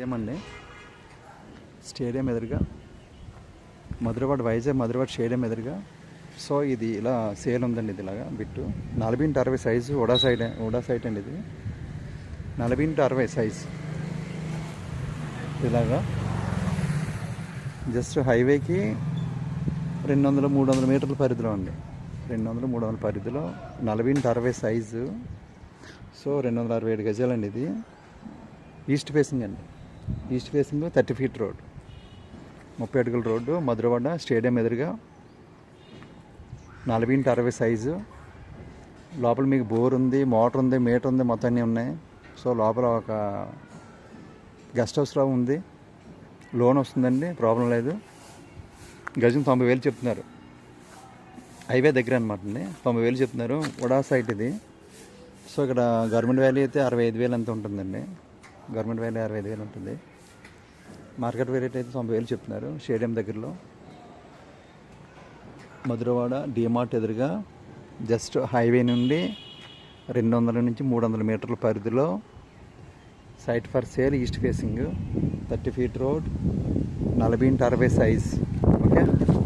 ఏమండి స్టేడియం ఎదురుగా. మధురవాడ వైజాగ్ మధురవాడ స్టేడియం ఎదురుగా. సో ఇది ఇలా సేల్ ఉందండి ఇది ఇలాగా బిట్టు. నలభై ఇంటూ అరవై size UDA side UDA site అండి ఇది. నలభై ఇంటూ అరవై సైజు. ఇలాగా జస్ట్ హైవేకి రెండు వందల మూడు వందల మీటర్ల పరిధిలో అండి. రెండు వందలు మూడు వందల పరిధిలో నలభై ఇంటూ అరవై సైజు. సో రెండు వందల అరవై ఏడు గజాలండి ఇది. ఈస్ట్ ఫేసింగ్ అండి. East facing thirty feet road ముప్పై అడుగుల రోడ్డు మధురవాడ స్టేడియం ఎదురుగా. నలభై ఇంటి అరవై సైజు. లోపల మీకు బోర్ ఉంది మోటార్ ఉంది మీటర్ ఉంది మొత్తం అన్నీ ఉన్నాయి. సో లోపల ఒక గెస్ట్ హౌస్ రా ఉంది. లోన్ వస్తుందండి ప్రాబ్లం లేదు. గజం తొంభై వేలు చెప్తున్నారు. హైవే దగ్గర అనమాట అండి తొంభై వేలు చెప్తున్నారు. ఉడా సైట్ ఇది. సో ఇక్కడ గవర్నమెంట్ వ్యాలీ అయితే అరవై ఐదు వేలు ఎంత ఉంటుందండి. గవర్నమెంట్ వేలు అరవై ఐదు వేలు ఉంటుంది. మార్కెట్ రేట్ అయితే తొంభై వేలు చెప్తున్నారు. స్టేడియం దగ్గరలో. మధురవాడ డిమార్ట్ ఎదురుగా జస్ట్ హైవే నుండి రెండు వందల నుంచి మూడు వందల మీటర్ల పరిధిలో site for sale east facing thirty feet road నలభై ఇంటి అరవై సైజ్. ఓకే?